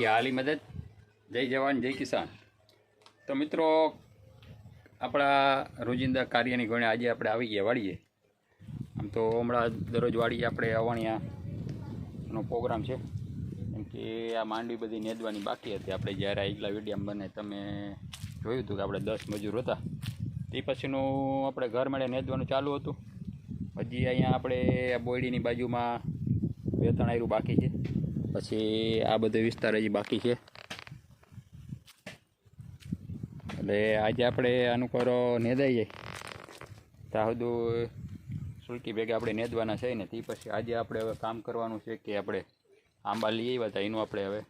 હાલી મદદ. જય જવાન, જય કિસાન. તો મિત્રો, આપણા રોજિંદા કાર્યની ગણે આજે આપણે આવી ગયા વાળીએ. આમ તો હમણાં દરરોજ વાળીએ આપણે અવાણિયાનો પ્રોગ્રામ છે. કેમ કે આ માંડવી બધી નેદવાની બાકી હતી. આપણે જ્યારે આગલા વિડીયામાં બને, તમે જોયું હતું કે આપણે દસ મજૂર હતા. તે પછીનું આપણે ઘર મળે નેદવાનું ચાલુ હતું. હજી અહીંયા આપણે આ બોયડીની બાજુમાં ત્રણ આયરું બાકી છે. પછી આ બધો વિસ્તાર હજી બાકી છે. એટલે આજે આપણે આનું કરો નેદાઈ જાય. ત્યાં સુધી સુલકી ભેગા આપણે નેદવાના છે ને, તે પછી આજે આપણે હવે કામ કરવાનું છે કે આપણે આંબા લઈ આવ્યા હતા એનું આપણે હવે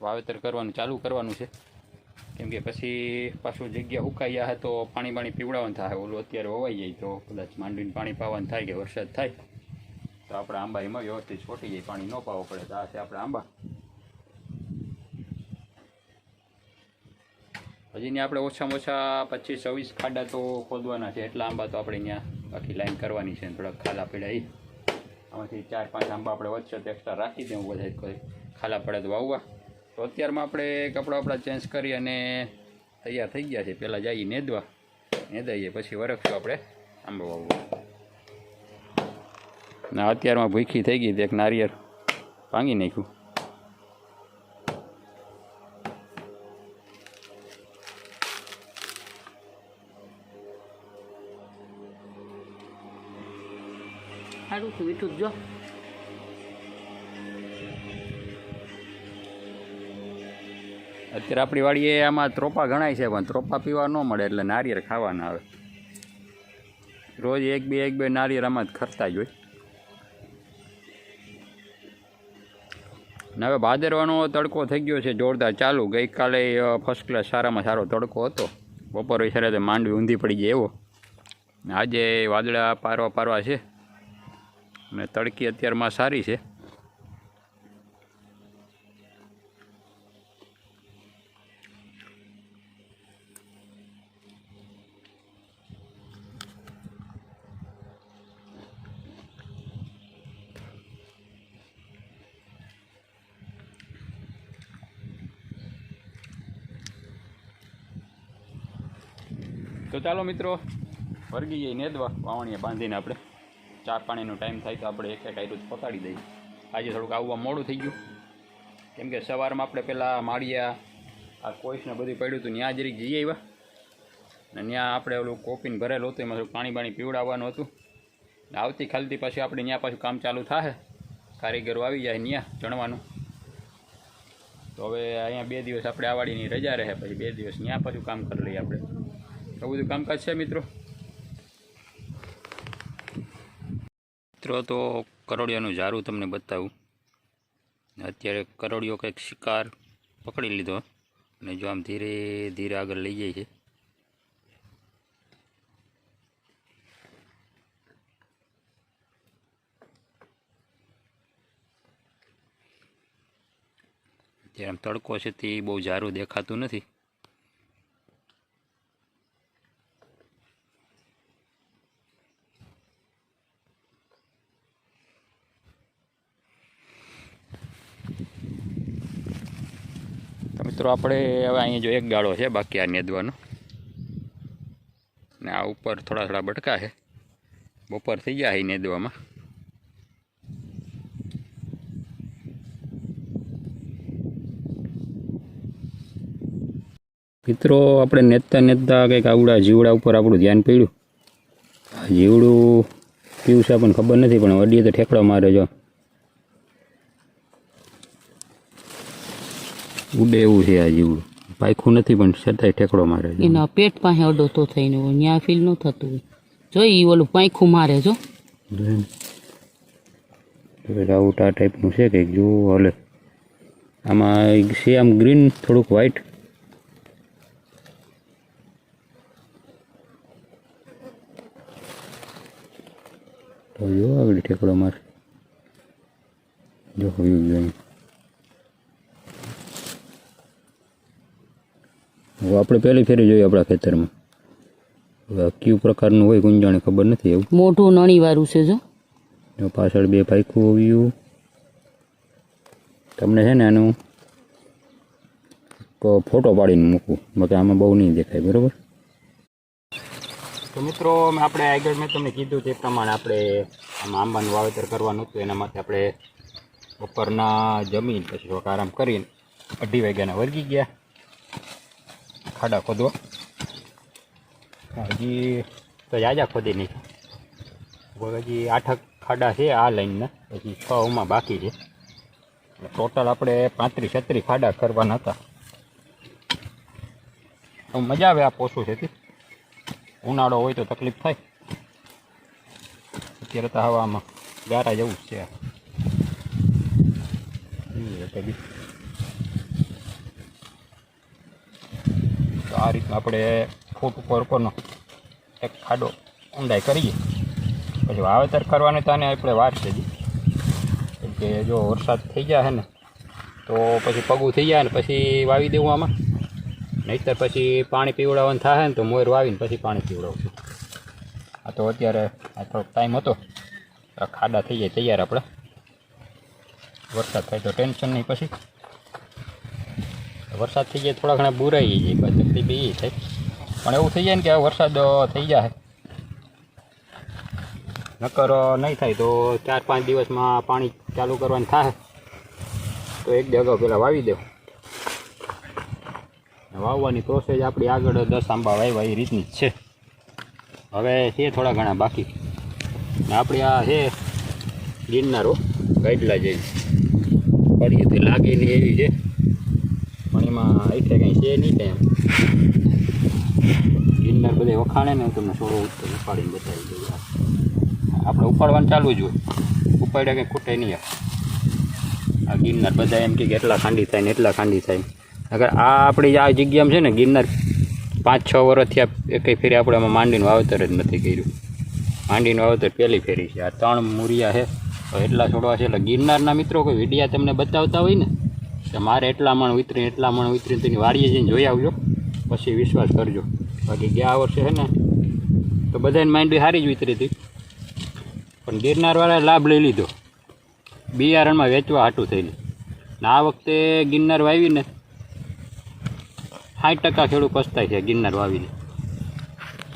વાવેતર કરવાનું, ચાલુ કરવાનું છે. કેમ કે પછી પાછું જગ્યા ઉકાઈ જાય તો પાણી પાણી પીવડાવવાનું થાય, ઓલું અત્યારે હોવાઈ જાય તો કદાચ માંડવીને પાણી પાવાનું થાય કે વરસાદ થાય. તો આપણે આંબા એમાં વ્યવસ્થિત છોટી જાય, પાણી ન પાવો પડે તો આ છે આપણે આંબા. હજી ને આપણે ઓછામાં ઓછા પચીસ છવ્વીસ ખાડા તો ખોદવાના છે, એટલા આંબા તો આપણે ત્યાં આખી લાઈન કરવાની છે થોડાક ખાલા પડ્યા એ આમાંથી ચાર પાંચ આંબા આપણે વચ્ચે તો એક્સ્ટ્રા રાખી દઉં બધા કોઈ ખાલા પડે તો વાવવા. તો અત્યારમાં આપણે કપડાં આપણા ચેન્જ કરી અને તૈયાર થઈ ગયા છે, પહેલાં જઈએ નેદવા. નેદાઈએ, પછી વરખશું આપણે આંબા વાવવા. ના અત્યારમાં ભૂખી થઈ ગઈ એક નારિયેળ. ભાંગી નાખ્યું. સારું જો. અત્યારે આપણી વાડીએ આમાં ત્રોપા ગણાય છે પણ ત્રોપા પીવા ન મળે એટલે નારિયેળ ખાવાના આવે. રોજ એક બે એક બે નારિયેળ આમાં જ ખરતા જ હોય. ને હવે ભાદરવાનો તડકો થઈ ગયો છે જોરદાર ચાલુ. ગઈકાલે ફર્સ્ટ ક્લાસ સારામાં સારો તડકો હતો. બપોર વિચારે માંડવી ઊંધી પડી જાય એવો. આજે વાદળા પારવા પારવા છે. અને તડકી અત્યારમાં સારી છે. તો ચાલો મિત્રો, વર્ગી જઈ નેદવા, વાવણીએ બાંધીને આપણે. ચા પાણીનો ટાઈમ થાય તો આપણે એક એક આયરું જ પતાડી દઈએ. આજે થોડુંક આવવા મોડું થઈ ગયું. કેમ કે સવારમાં આપણે પહેલાં માળિયા, આ કોઈસને બધું પડ્યું હતું ત્યાં જરીક જઈ આવ્યા. અને ત્યાં આપણે ઓલું કોપીને ભરેલું હતું, એમાં થોડું પાણી પાણી પીવડાવવાનું હતું. ને આવતી ખાલતી પાછું આપણે ત્યાં પાછું કામ ચાલુ થાય કારીગરો આવી જાય ત્યાં ચણવાનું તો હવે અહીંયા બે દિવસ આપણે આવાડીની રજા રહે, પછી બે દિવસ ત્યાં પાછું કામ કરી લઈએ આપણે. એવું બધું કામકાજ છે મિત્રો? મિત્રો, તો કરોડિયાનું ઝારું તમને બતાવું. અત્યારે કરોડિયો કંઈક શિકાર પકડી લીધો. અને જો આમ ધીરે ધીરે આગળ લઈ જાય છે. અત્યારે આમ તડકો છે તે બહુ ઝારું દેખાતું નથી. મિત્રો, આપણે હવે અહીંયા જો એક ગાળો છે, બાકી આ નેદવાનો. ને આ ઉપર થોડા થોડા બટકા છે. બપોર થઈ ગયા અહીં નેદવામાં. મિત્રો, આપણે નેતા નેતા કંઈક આવડા જીવડા ઉપર આપણું ધ્યાન પડ્યું. જીવડું પીવું છે, આપણને ખબર નથી, પણ અડીએ તો ઠેકડો મારે જો. ઉડે એવું છે આ જીવડું. પાયખું નથી પણ છતાંય ઠેકડો મારે છે. એના પેટ પાસે અડો તો થઈને ત્યાં ફીલ ન થતું હોય. જો એ ઓલું પાયખું મારે જો. રાઉટ આ ટાઈપનું છે કંઈક જો હલે. આમાં છે આમ ગ્રીન થોડુંક વ્હાઈટ તો જો આગળ ઠેકડો મારે. જો વ્યૂ હવે આપણે પહેલી ફેરી જોઈએ આપણા ખેતરમાં. હવે કયું પ્રકારનું હોય ગુંજાણી ખબર નથી એવું. મોટું નણી વાળું છે જો. જો પાછળ બે પાયખું આવ્યું તમને છે ને એનું એક ફોટો પાડીને મૂકું. બાકી આમાં બહુ નહીં દેખાય બરાબર? તો મિત્રો આપણે આગળ મેં તમને કીધું તે પ્રમાણે આપણે આમાં આંબાનું વાવેતર કરવાનું હતું. એના માટે આપણે બપોરના જમીન પછી થોડોક આરામ કરીને અઢી વાગ્યાના વર્ગી ગયા. ખાડા ખોદવા. હજી તો જાજા ખોદી નહીં હજી આઠક ખાડા છે આ લાઈનના પછી છ ઉમાં બાકી છે. ટોટલ આપણે પાંત્રીસ છત્રીસ ખાડા કરવાના હતા. તો મજા આવે આ પોસું છે ઉનાળો હોય તો તકલીફ થાય. અત્યારે તો હવામાં ગારા જેવું જ છે. બી. આ રીતના આપણે ફૂટ ઉપર ઉપરનો એક ખાડો ઊંડાઈ કરીએ. પછી વાવેતર કરવાની તો આને આપણે વાર છે જી. કે જો વરસાદ થઈ જાય ને, તો પછી પગું થઈ જાય ને પછી વાવી દેવું આમાં. નહીંતર પછી પાણી પીવડાવવાનું થાય ને તો મોર વાવીને પછી પાણી પીવડાવશું આ તો અત્યારે આ થોડોક ટાઈમ હતો. ખાડા થઈ જાય તૈયાર આપણે. વરસાદ થાય તો ટેન્શન નહીં પછી. વરસાદ થઈ જાય, થોડા ઘણા બુરાઈ જાય તકલીફ એ થાય. પણ એવું થઈ જાય ને કે વરસાદ થઈ જાય નકર નહીં થાય તો ચાર પાંચ દિવસમાં પાણી ચાલુ કરવાનું થાય તો એક જગ્યા પહેલાં વાવી દેવું વાવવાની પ્રોસેસ આપણી આગળ દસ આંબા વાવ્યા એ રીતની જ છે. હવે છે થોડા ઘણા બાકી. આપણે આ છે ગિરનારો ગાઈડલા જઈ પડીએ તે નહીં એવી છે. એમાં એટલે કંઈ છે નહીં કંઈ ગિરનાર બધે વખાણે ને તમને થોડો ઉપાડીને બતાવી આપણે ઉપાડવાનું ચાલુ જ હોય. ઉપાડ્યા કંઈ ખૂટે નહીં આ. ગિરનાર બધા એમ કે એટલા ખાંડી થાય ને એટલા ખાંડી થાય. અગર આ આપણી આ જગ્યામાં છે ને, ગિરનાર પાંચ છ વર્ષથી આ એકેય ફેરી આપણે આમાં માંડીનું વાવેતર જ નથી કર્યું. માંડીનું વાવેતર પહેલી ફેરી છે. આ ત્રણ મૂરિયા છે. એટલા છોડવા છે. એટલે ગિરનારના મિત્રો કોઈ વિડીયા તમને બતાવતા હોય ને કે મારે એટલા મણ ઉતરીને, એટલા મણ ઉતરીને તેની વાડીએ જઈને જોઈ આવજો. પછી વિશ્વાસ કરજો. બાકી ગયા વર્ષે છે ને, તો બધાને બી સારી જ ઉતરી હતી. પણ ગિરનારવાળાએ લાભ લઈ લીધો. બિયારણમાં વેચવા હાટું થઈને ને આ વખતે ગિરનાર વાવીને સાઠ ટકા ખેડૂત પસ્તાય છે ગિરનાર વાવીને.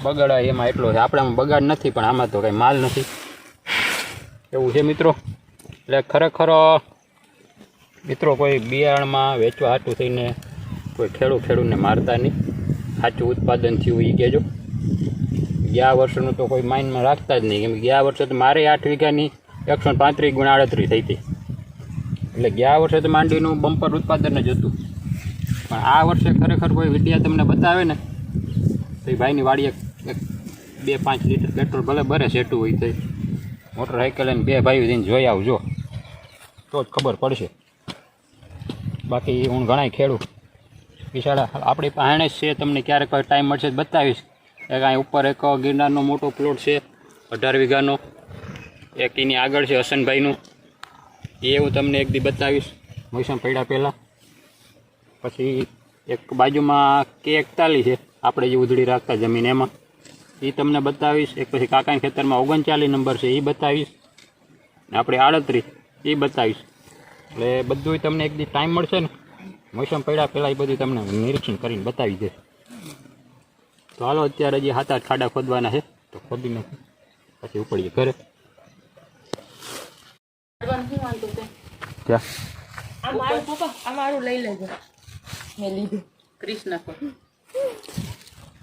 બગાડ એમાં એટલો છે. આપણામાં બગાડ નથી, પણ આમાં તો કંઈ માલ નથી. એવું છે મિત્રો? એટલે ખરેખર મિત્રો, કોઈ બિયારણમાં વેચવા હાટું થઈને કોઈ ખેડૂત ખેડૂતને મારતા નહીં. સાચું ઉત્પાદન થયું એ કહેજો. ગયા વર્ષનું તો કોઈ માઇન્ડમાં રાખતા જ નહીં. કેમ ગયા વર્ષે તો મારે આઠ વીઘાની એકસો પાંત્રીસ ગુણ આડત્રીસ થઈ હતી. એટલે ગયા વર્ષે તો માંડવીનું બમ્પર ઉત્પાદન જ હતું. પણ આ વર્ષે ખરેખર કોઈ વિડીયા તમને બતાવે ને, તો એ ભાઈની વાડીએ એક બે પાંચ લીટર પેટ્રોલ ભલે બરે સેટું હોય તો મોટર અને બે ભાઈઓ જઈને જોઈ આવજો. તો જ ખબર પડશે. બાકી હું ઘણાય ખેડું વિશાળા આપણી પાસે જ છે, તમને ક્યારેક ટાઈમ મળશે તો બતાવીશ. એક અહીં ઉપર એક ગિરનારનો મોટો પ્લોટ છે, અઢાર વીઘાનો. એક એની આગળ છે હસનભાઈનું. એ હું તમને એક દી બતાવીશ. મોસમ પડ્યા પહેલાં. પછી એક બાજુમાં કે એકતાલીસ છે, આપણે જે ઉધડી રાખતા જમીન એમાં. એ તમને બતાવીશ. એક પછી કાકાના ખેતરમાં ઓગણચાલીસ નંબર છે એ બતાવીશ. આપણે આડત્રીસ એ બતાવીશ. એટલે બધું તમને એક દી ટાઈમ મળશે ને. મોસમ પડ્યા પહેલાં એ બધું તમને નિરીક્ષણ કરીને બતાવી દે. તો હાલો, અત્યારે હજી હાથા ખાડા ખોદવાના છે. તો ખોદી નથી પછી ઉપડીએ ઘરે.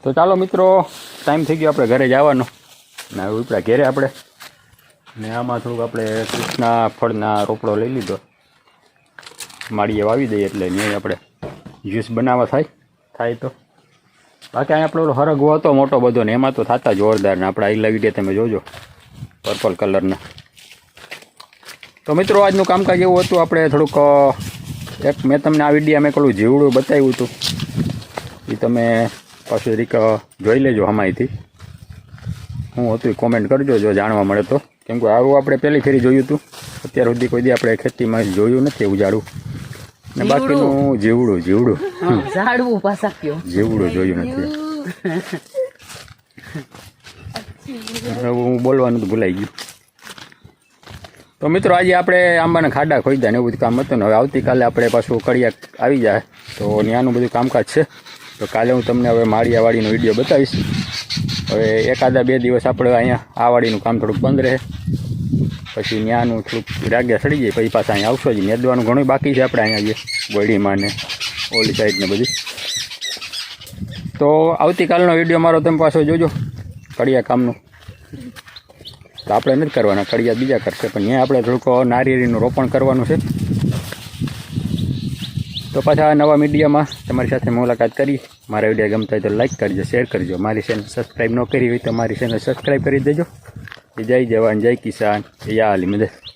તો ચાલો મિત્રો ટાઈમ થઈ ગયો આપણે ઘરે જવાનો ને ઉપડા ઘેરે આપણે. ને આમાં થોડુંક આપણે કૃષ્ણા ફળના રોપડો લઈ લીધો. માળીએ વાવી દઈએ એટલે ત્યાં આપણે જ્યુસ બનાવવા થાય. થાય તો. બાકી અહીં આપણો હરગવો હતો મોટો બધો ને એમાં તો થતા જોરદાર ને આપણે આઈલા વીડિયો તમે જોજો પર્પલ કલરના તો મિત્રો, આજનું કામકાજ એવું હતું, આપણે થોડુંક એક મેં તમને આ વીડિયો મેં પેલું જીવડું બતાવ્યું હતું. એ તમે પાછું રીક જોઈ લેજો હમાયથી હું હતું કોમેન્ટ કરજો, જો જાણવા મળે તો. કેમ કે આવું આપણે પહેલી ફેરી જોયું હતું. અત્યાર સુધી કોઈ દી આપણે ખેતીમાં જોયું નથી, ઉજાડું. ને બાકીનું જીવડું. જીવડું ઝાડવું પાછા કયો. જીવડું જોયું નથી. હવે હું બોલવાનું તો ભૂલાઈ ગયું. તો મિત્રો આજે આપણે આંબાના ખાડા ખોઈદા ને એવું બધું કામ હતું ને હવે આવતીકાલે આપણે પાછું કડિયા આવી જાય. તો ત્યાંનું બધું કામકાજ છે. તો કાલે હું તમને હવે માળિયાવાડીનો વીડિયો બતાવીશ. હવે એકાદા બે દિવસ આપણે અહીંયા આ વાડીનું કામ થોડુંક બંધ રહે. પછી ત્યાંનું થોડુંક રાગ્યા સડી જાય, પછી પાછા અહીંયા આવશો જ. નેદવાનું ઘણું બાકી છે આપણે અહીંયા જે ગોળીમાં ને ઓલી સાઈડને બધી. તો આવતીકાલનો વીડિયો મારો તમે પાછો જોજો, કડિયા કામનું. તો આપણે નથી કરવાના, કડિયા બીજા કરશે, પણ ત્યાં આપણે થોડુંક નારિયેળીનું રોપણ કરવાનું છે. તો પાછા નવા મીડિયામાં તમારી સાથે મુલાકાત કરી. મારા વીડિયો ગમતા હોય તો લાઇક કરજો શેર કરજો. મારી ચેનલ સબસ્ક્રાઈબ ન કરી હોય તો મારી ચેનલ સબસ્ક્રાઈબ કરી દેજો. જય જવાન જય કિસાન જય આલી મદદ